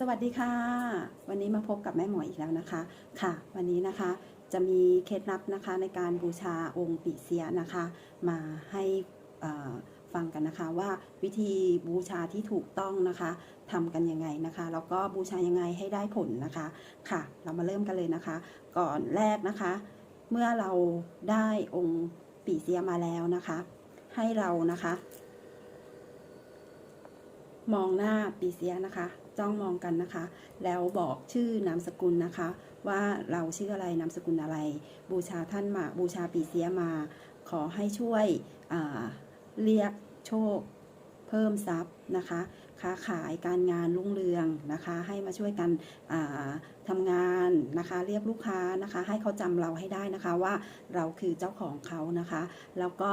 สวัสดีค่ะ วันนี้มาพบกับแม่หมออีกแล้วนะคะค่ะ วันนี้นะคะจะมีเคล็ดลับนะคะในการบูชาองค์ปีเสียนะคะ มาให้ฟังกันนะคะว่าวิธีบูชาที่ถูกต้องนะคะทำกันยังไงนะคะแล้วก็บูชายังไงให้ได้ผลนะคะค่ะ เรามาเริ่มกันเลยนะคะ ก่อนแรกนะคะ เมื่อเราได้องค์ปีเสียมาแล้วนะคะ ให้เรานะคะ มองหน้าปีเสียนะคะ จ้องมองกันนะคะ แล้วบอกชื่อนามสกุลนะคะ ว่าเราชื่ออะไรนามสกุลอะไร บูชาท่านมาบูชาปีเสียมา ขอให้ช่วยเรียกโชคเพิ่มทรัพย์นะคะ ค้าขายการงานรุ่งเรืองนะคะ ให้มาช่วยกันอ่าทำงานนะคะ เรียกลูกค้านะคะ ให้เขาจำเราให้ได้นะคะว่าเราคือเจ้าของเขานะคะ แล้วก็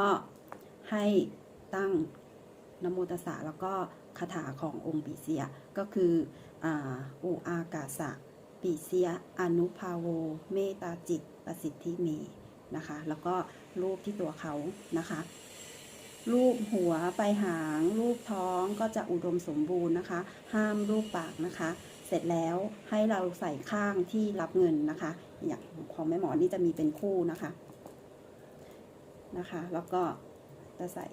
ให้ตั้งนโมตสสะแล้วก็คาถาขององค์ปีเสีย ก็คืออุอากาสะปีเสียอนุภาโว เมตตาจิตประสิทธิเมนะคะ แล้วก็รูปที่ตัวเขานะคะรูปหัวไปหางรูปท้องก็จะอุดมสมบูรณ์นะคะ ห้ามรูปปากนะคะ เสร็จแล้วให้เราใส่ข้างที่รับเงินนะคะ อย่างของแม่หมอนี่จะมีเป็นคู่นะคะนะคะ แล้วก็จะใส่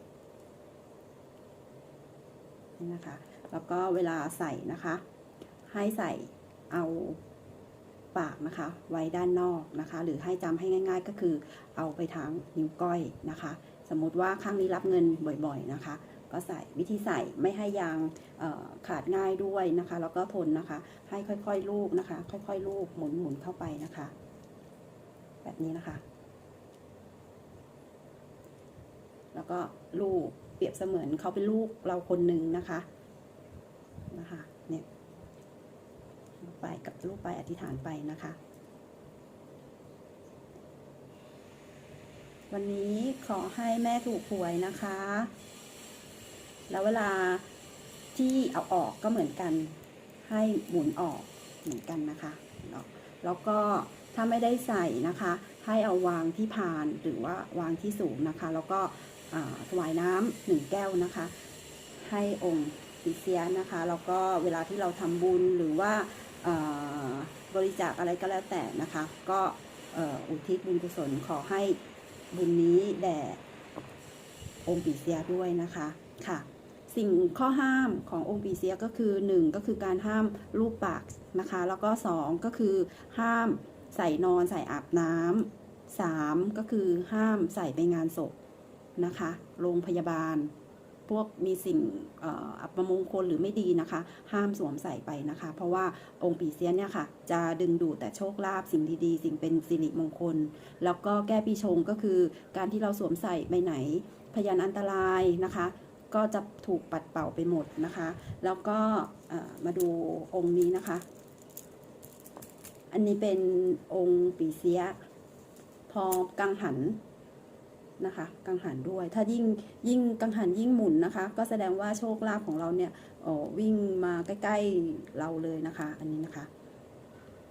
นี่นะคะ แล้วก็เวลาใส่นะคะ ให้ใส่เอาปากนะคะ ไว้ด้านนอกนะคะ หรือให้จำให้ง่าย ๆ ก็คือเอาไปทางนิ้วก้อยนะคะ สมมุติว่าข้างนี้รับเงินบ่อยๆนะคะ ก็ใส่วิธีใส่ไม่ให้ยางขาดง่ายด้วยนะคะ แล้วก็ทนนะคะ ให้ค่อยๆลูบนะคะ ค่อยๆลูบหมุนๆเข้าไปนะคะ แบบนี้นะคะ แล้วก็ลูกเปรียบเสมือนเขาเป็นลูกเราคนหนึ่งนะคะ นะคะเนี่ยลูกไปกับลูกไปอธิษฐานไปนะคะ วันนี้ขอให้แม่ถูกหวยนะคะ แล้วเวลาที่เอาออกก็เหมือนกัน ให้หมุนออกเหมือนกันนะคะ แล้วก็ถ้าไม่ได้ใส่นะคะ ให้เอาวางที่พานหรือว่าวางที่สูงนะคะ แล้วก็ถวายน้ำหนึ่งแก้วนะคะ ให้องค์ ปิเซียนะคะแล้วก็เวลาที่เราทำบุญหรือว่าบริจาคอะไรก็แล้วแต่นะคะ ก็อุทิศบุญกุศลขอให้บุญนี้แด่องค์ปีเสียด้วยนะคะค่ะ สิ่งข้อห้ามขององค์ปีเสียก็คือ 1 ก็คือการห้ามลูกปากนะคะ แล้วก็ 2 ก็คือห้ามใส่นอนใส่อาบน้ำ3ก็คือห้ามใส่ไปงานศพนะคะ โรงพยาบาล พวกมีสิ่งอัปมงคลหรือไม่ดีนะคะ ห้ามสวมใส่ไปนะคะ เพราะว่าองค์ปีเสียเนี่ยค่ะ จะดึงดูดแต่โชคลาภสิ่งดีๆ สิ่งเป็นสิริมงคล แล้วก็แก้ปีชงก็คือ การที่เราสวมใส่ไปไหน พยานอันตรายนะคะ ก็จะถูกปัดเป่าไปหมดนะคะ แล้วก็มาดูองค์นี้นะคะ อันนี้เป็นองค์ปีเสียพอกังหัน นะคะกังหันด้วย ถ้ายิ่งยิ่งกังหันยิ่งหมุนนะคะ ก็แสดงว่าโชคลาภของเราเนี่ยโอ้วิ่งมาใกล้ ๆเราเลยนะคะ อันนี้นะคะ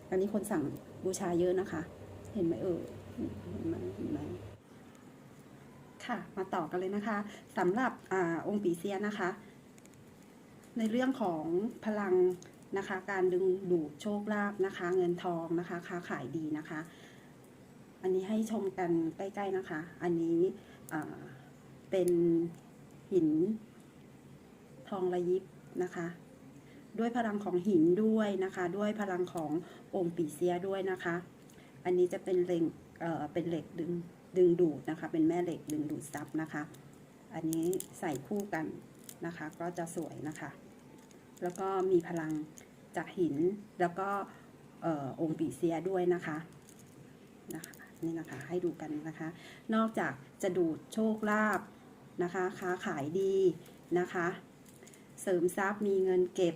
อันนี้คนสั่งบูชาเยอะนะคะ เห็นไหมเออเห็นไหมเห็นไหมค่ะมาต่อกันเลยนะคะสำหรับอองค์ปีเซียนะคะ ในเรื่องของพลังนะคะ การดึงดูดโชคลาภนะคะ เงินทองนะคะ ค้าขายดีนะคะ อันนี้ให้ชมกันใกล้ ๆนะคะ อันนี้เป็นหินทองระยิบนะคะ ด้วยพลังของหินด้วยนะคะ ด้วยพลังขององค์ปีเซียด้วยนะคะ อันนี้จะเป็นเหล็กเป็นเหล็กดึงดึงดูดนะคะ เป็นแม่เหล็กดึงดูดซับนะคะ อันนี้ใส่คู่กันนะคะ ก็จะสวยนะคะ แล้วก็มีพลังจากหินแล้วก็ออองค์ปีเซียด้วยนะคะนะคะ นี่นะคะ ให้ดูกันนะคะ นอกจากจะดูดโชคลาภนะคะ ค้าขายดีนะคะ เสริมทรัพย์มีเงินเก็บ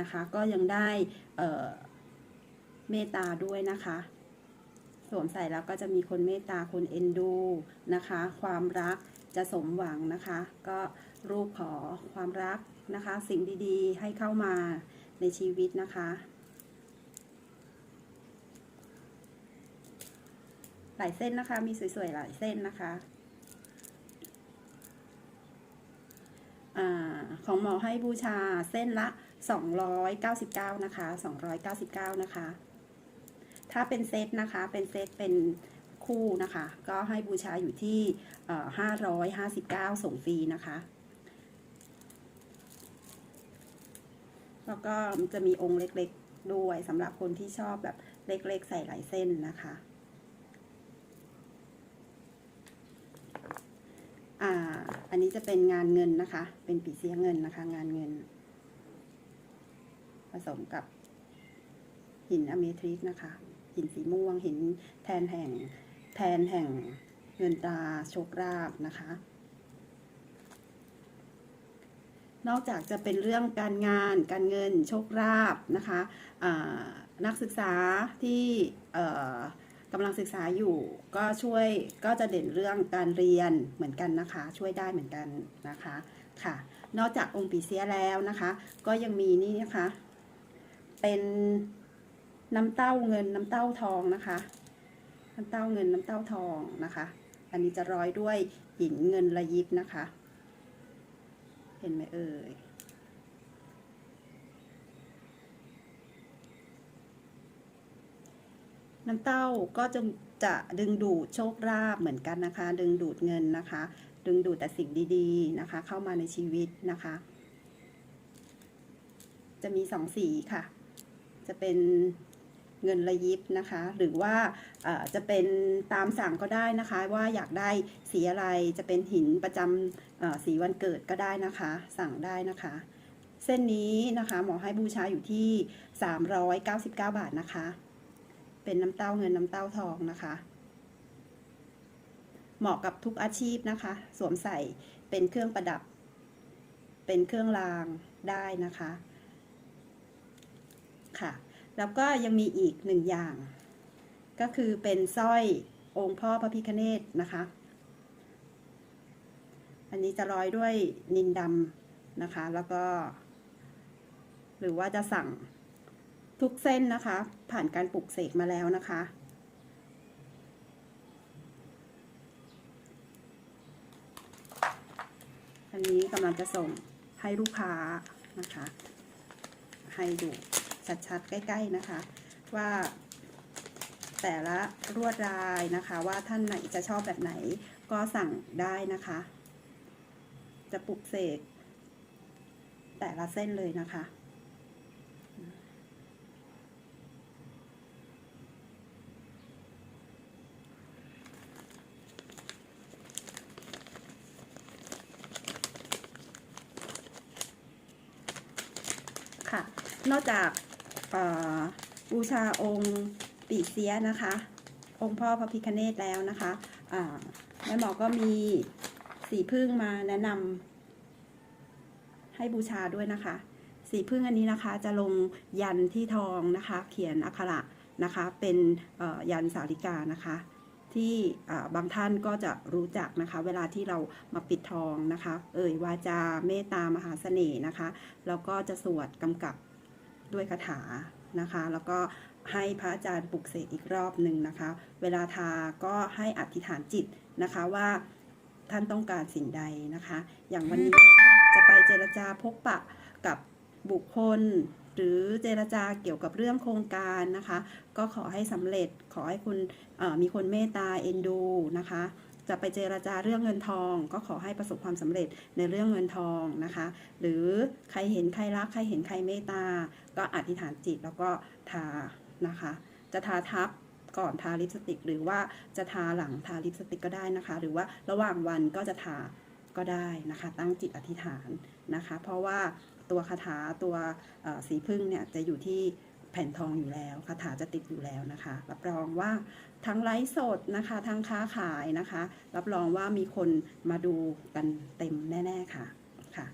นะคะ ก็ยังได้เเมตตาด้วยนะคะสวมใส่แล้วก็จะมีคนเมตตาคนเอ็นดูนะคะ ความรักจะสมหวังนะคะ ก็รูปขอความรักนะคะ สิ่งดีๆ ให้เข้ามาในชีวิตนะคะ หลายเส้นนะคะ มีสวยๆหลายเส้นนะคะอของหมอให้บูชาเส้นละ 299 นะคะ 299 นะคะ ถ้าเป็นเซตนะคะ เป็นเซตเป็นคู่นะคะ ก็ให้บูชาอยู่ที่เอ่อ559 ส่งฟรีนะคะ แล้วก็จะมีองค์เล็กๆด้วยสำหรับคนที่ชอบแบบเล็กๆ ใส่หลายเส้นนะคะ อ่า อันนี้จะเป็นงานเงินนะคะ เป็นปีเสียเงินนะคะ งานเงิน ผสมกับ หินอเมทริสนะคะ หินสีม่วง หินแทนแห่ง แทนแห่งเงินตาโชคราบนะคะ นอกจากจะเป็นเรื่องการงาน การเงินโชคลาภนะคะนักศึกษาที่ กำลังศึกษาอยู่ ก็ช่วยก็จะเด่นเรื่องการเรียนเหมือนกันนะคะ ช่วยได้เหมือนกันนะคะค่ะ นอกจากองค์ปีเสียแล้วนะคะ ก็ยังมีนี่นะคะ เป็นน้ำเต้าเงินน้ำเต้าทองนะคะ น้ำเต้าเงินน้ำเต้าทองนะคะ อันนี้จะร้อยด้วยหินเงินระยิบนะคะ เห็นไหมเอ่ย น้ำเต้าก็จะจะดึงดูดโชคลาภเหมือนกันนะคะ ดึงดูดเงินนะคะ ดึงดูดแต่สิ่งดีๆนะคะ เข้ามาในชีวิตนะคะ จะมีสองสีค่ะ จะเป็นเงินระยิบนะคะ หรือว่าจะเป็นตามสั่งก็ได้นะคะ ว่าอยากได้สีอะไรจะเป็นหินประจำสีวันเกิดก็ได้นะคะ สั่งได้นะคะ เส้นนี้นะคะหมอให้บูชาอยู่ที่ 399 บาทนะคะ เป็นน้ำเต้าเงินน้ำเต้าทองนะคะ เหมาะกับทุกอาชีพนะคะ สวมใส่เป็นเครื่องประดับ เป็นเครื่องรางได้นะคะค่ะ แล้วก็ยังมีอีกหนึ่งอย่าง ก็คือเป็นสร้อยองค์พ่อพระพิคเนตนะคะ อันนี้จะร้อยด้วยนินดำนะคะ แล้วก็ หรือว่าจะสั่ง ทุกเส้นนะคะ ผ่านการปลุกเสกมาแล้วนะคะ อันนี้กำลังจะส่งให้ลูกค้านะคะ ให้ดูชัดๆ ใกล้ ๆ นะคะ ว่าแต่ละลวดลายนะคะ ว่าท่านไหนจะชอบแบบไหนก็สั่งได้นะคะ จะปลุกเสกแต่ละเส้นเลยนะคะ ค่ะ นอกจากบูชาองค์ปีเสียนะคะ องค์พ่อพระพิคเนตแล้วนะคะแม่หมอก็มีสีพึ่งมาแนะนำให้บูชาด้วยนะคะ สีพึ่งอันนี้นะคะจะลงยันที่ทองนะคะ เขียนอักขระนะคะ เป็นยันสาริกานะคะที่บางท่านก็จะรู้จักนะคะ เวลาที่เรามาปิดทองนะคะ เอ่ยวาจาเมตตามหาเสน่ห์นะคะ แล้วก็จะสวดกำกับ ด้วยคาถานะคะ แล้วก็ให้พระอาจารย์ปลุกเสกอีกรอบหนึ่งนะคะ เวลาทาก็ให้อธิษฐานจิตนะคะว่าท่านต้องการสิ่งใดนะคะ อย่างวันนี้จะไปเจรจาพบปะกับบุคคล หรือเจรจาเกี่ยวกับเรื่องโครงการนะคะ ก็ขอให้สำเร็จขอให้คุณมีคนเมตตาเอ็นดูนะคะ จะไปเจรจาเรื่องเงินทอง ก็ขอให้ประสบความสำเร็จในเรื่องเงินทองนะคะ หรือใครเห็นใครรักใครเห็นใครเมตตา ก็อธิษฐานจิตแล้วก็ทานะคะ จะทาทับก่อนทาลิปสติก หรือว่าจะทาหลังทาลิปสติกก็ได้นะคะ หรือว่าระหว่างวันก็จะทาก็ได้นะคะ ตั้งจิตอธิษฐานนะคะ เพราะว่าตัวคาถาตัวสีพึ่งเนี่ยจะอยู่ที่ ผ่นทองอยู่แล้วคาถาจะติดอยู่แล้วนะคะ รับรองว่าทั้งไลฟ์สดนะคะทั้งค้าขายนะคะ รับรองว่ามีคนมาดูกันเต็มแน่ ๆ ค่ะค่ะ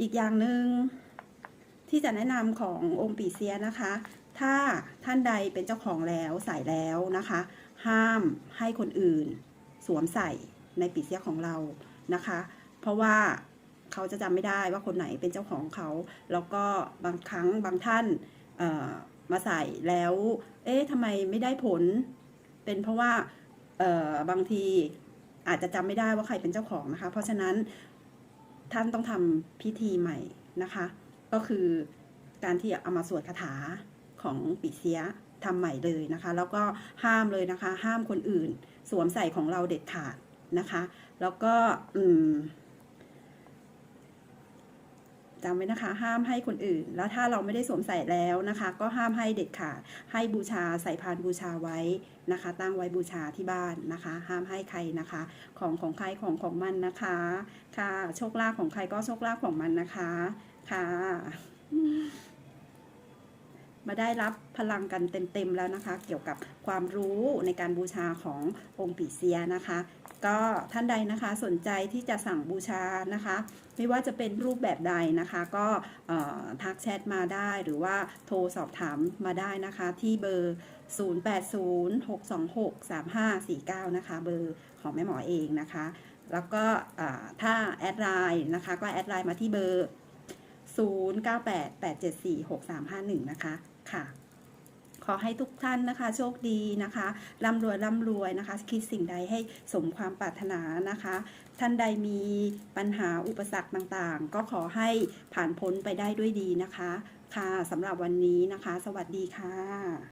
อีกอย่างหนึ่งที่จะแนะนำขององค์ปีเซียนะคะ ถ้าท่านใดเป็นเจ้าของแล้วใส่แล้วนะคะ ห้ามให้คนอื่น สวมใส่ในปีเสียของเรานะคะ เพราะว่า เขาจะจำไม่ได้ว่าคนไหนเป็นเจ้าของเขา แล้วก็บางครั้งบางท่านมาใส่แล้ว เอ๊ะทำไมไม่ได้ผล เป็นเพราะว่าบางทีอาจจะจำไม่ได้ว่าใครเป็นเจ้าของนะคะ เพราะฉะนั้นท่านต้องทำพิธีใหม่นะคะ ก็คือการที่เอามาสวดคาถาของปีเสียทำใหม่เลยนะคะ แล้วก็ห้ามเลยนะคะ ห้ามคนอื่น สวมใส่ของเราเด็ดขาดนะคะ แล้วก็อืม จำไว้นะคะ ห้ามให้คนอื่น แล้วถ้าเราไม่ได้สวมใส่แล้วนะคะ ก็ห้ามให้เด็ดขาดให้บูชาใส่พานบูชาไว้นะคะ ตั้งไว้บูชาที่บ้านนะคะ ห้ามให้ใครนะคะ ของของใครของของมันนะคะ ค่ะโชคลาภของใครก็โชคลาภของมันนะคะค่ะ มาได้รับพลังกันเต็มๆแล้วนะคะ เกี่ยวกับความรู้ในการบูชาขององค์ปีเสียนะคะ ก็ท่านใดนะคะสนใจที่จะสั่งบูชานะคะ ไม่ว่าจะเป็นรูปแบบใดนะคะ ก็ทักแชทมาได้หรือว่าโทรสอบถามมาได้นะคะที่เบอร์ 0806263549 นะคะ เบอร์ของแม่หมอเองนะคะ แล้วก็ถ้าแอดไลน์นะคะก็แอดไลน์มาที่เบอร์0988746351 นะคะ ค่ะ ขอให้ทุกท่านนะคะ โชคดีนะคะร่ำรวยร่ำรวยนะคะ คิดสิ่งใดให้สมความปรารถนานะคะ ท่านใดมีปัญหาอุปสรรคต่างๆ ก็ขอให้ผ่านพ้นไปได้ด้วยดีนะคะ ค่ะสำหรับวันนี้นะคะ สวัสดีค่ะ